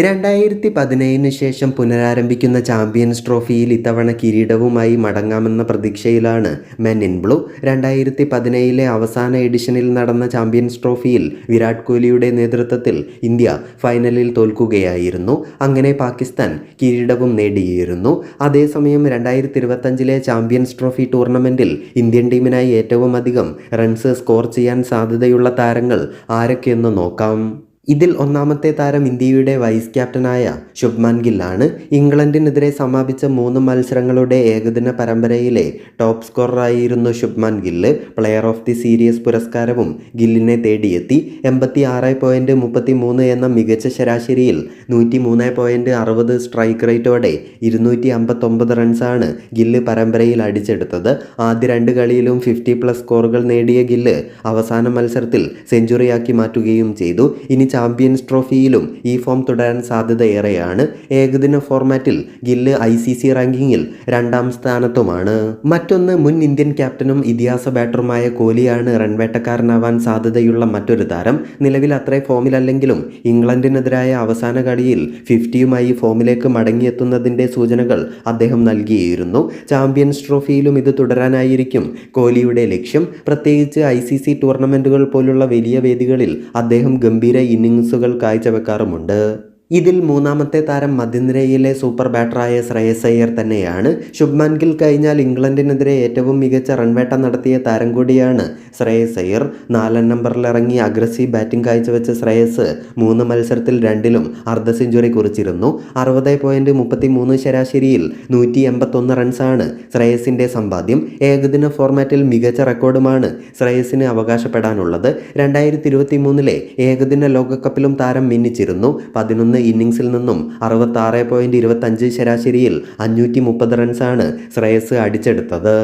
രണ്ടായിരത്തി പതിനേഴിന് ശേഷം പുനരാരംഭിക്കുന്ന ചാമ്പ്യൻസ് ട്രോഫിയിൽ ഇത്തവണ കിരീടവുമായി മടങ്ങാമെന്ന പ്രതീക്ഷയിലാണ് മെൻ ഇൻ ബ്ലൂ. രണ്ടായിരത്തി പതിനേഴിലെ അവസാന എഡിഷനിൽ നടന്ന ചാമ്പ്യൻസ് ട്രോഫിയിൽ വിരാട് കോഹ്ലിയുടെ നേതൃത്വത്തിൽ ഇന്ത്യ ഫൈനലിൽ തോൽക്കുകയായിരുന്നു. അങ്ങനെ പാകിസ്ഥാൻ കിരീടവും നേടിയിരുന്നു. അതേസമയം രണ്ടായിരത്തി ഇരുപത്തഞ്ചിലെ ചാമ്പ്യൻസ് ട്രോഫി ടൂർണമെന്റിൽ ഇന്ത്യൻ ടീമിനായി ഏറ്റവും അധികം റൺസ് സ്കോർ ചെയ്യാൻ സാധ്യതയുള്ള താരങ്ങൾ ആരൊക്കെയെന്ന് നോക്കാം. ഇതിൽ ഒന്നാമത്തെ താരം ഇന്ത്യയുടെ വൈസ് ക്യാപ്റ്റനായ ശുഭ്മാൻ ഗില്ലാണ് ഇംഗ്ലണ്ടിനെതിരെ സമാപിച്ച മൂന്ന് മത്സരങ്ങളുടെ ഏകദിന പരമ്പരയിലെ top സ്കോററായിരുന്നു Shubman Gill. Player of the series പുരസ്കാരവും ഗില്ലിനെ തേടിയെത്തി. എൺപത്തി ആറ് പോയിന്റ് മുപ്പത്തി മൂന്ന് എന്ന മികച്ച ശരാശരിയിൽ നൂറ്റി മൂന്ന് പോയിന്റ് അറുപത് സ്ട്രൈക്ക് റേറ്റോടെ ഇരുന്നൂറ്റി അമ്പത്തൊമ്പത് റൺസാണ് ഗില്ല് പരമ്പരയിൽ അടിച്ചെടുത്തത്. ആദ്യ രണ്ട് കളിയിലും ഫിഫ്റ്റി പ്ലസ് സ്കോറുകൾ നേടിയ ഗില്ല് അവസാന മത്സരത്തിൽ സെഞ്ചുറിയാക്കി മാറ്റുകയും ചെയ്തു. ഇനി ചാമ്പ്യൻസ് ട്രോഫിയിലും ഈ ഫോം തുടരാൻ സാധ്യതയേറെയാണ്. ഏകദിന ഫോർമാറ്റിൽ ഗില്ല് ഐ സി സി റാങ്കിങ്ങിൽ രണ്ടാം സ്ഥാനത്തുമാണ്. മറ്റൊന്ന് മുൻ ഇന്ത്യൻ ക്യാപ്റ്റനും ഇതിഹാസ ബാറ്ററുമായ കോഹ്ലിയാണ് റൺവേട്ടക്കാരനാവാൻ സാധ്യതയുള്ള മറ്റൊരു താരം. നിലവിൽ അത്രേ ഫോമിലല്ലെങ്കിലും ഇംഗ്ലണ്ടിനെതിരായ അവസാന കളിയിൽ ഫിഫ്റ്റിയുമായി ഫോമിലേക്ക് മടങ്ങിയെത്തുന്നതിന്റെ സൂചനകൾ അദ്ദേഹം നൽകിയിരുന്നു. ചാമ്പ്യൻസ് ട്രോഫിയിലും ഇത് തുടരാനായിരിക്കും കോഹ്ലിയുടെ ലക്ഷ്യം. പ്രത്യേകിച്ച് ഐ ടൂർണമെന്റുകൾ പോലുള്ള വലിയ വേദികളിൽ അദ്ദേഹം ഗംഭീര ഇന്നിങ്സുകൾ കാഴ്ചവെക്കാറുമുണ്ട്. ഇതിൽ മൂന്നാമത്തെ താരം മധ്യനിരയിലെ സൂപ്പർ ബാറ്ററായ ശ്രേയസ് അയ്യർ തന്നെയാണ്. ശുഭ്മാൻ ഗിൽ കഴിഞ്ഞാൽ ഇംഗ്ലണ്ടിനെതിരെ ഏറ്റവും മികച്ച റൺവേട്ട നടത്തിയ താരം കൂടിയാണ് ശ്രേയസ് അയ്യർ. നാലാം നമ്പറിൽ ഇറങ്ങി അഗ്രസീവ് ബാറ്റിംഗ് കാഴ്ചവെച്ച ശ്രേയസ് മൂന്ന് മത്സരത്തിൽ രണ്ടിലും അർദ്ധ സെഞ്ചുറി കുറിച്ചിരുന്നു. അറുപത് പോയിന്റ് മുപ്പത്തി മൂന്ന് ശരാശരിയിൽ നൂറ്റി എൺപത്തൊന്ന് റൺസാണ് ശ്രേയസിന്റെ സമ്പാദ്യം. ഏകദിന ഫോർമാറ്റിൽ മികച്ച റെക്കോർഡുമാണ് ശ്രേയസിന് അവകാശപ്പെടാനുള്ളത്. രണ്ടായിരത്തി ഇരുപത്തി മൂന്നിലെ ഏകദിന ലോകകപ്പിലും താരം മിന്നിച്ചിരുന്നു. പതിനൊന്ന് ഇന്നിങ്സിൽ നിന്നും അറുപത്താറ് പോയിന്റ് ഇരുപത്തഞ്ച് ശരാശരിയിൽ അഞ്ഞൂറ്റി മുപ്പത് റൺസാണ് ശ്രേയസ് അടിച്ചെടുത്തത്.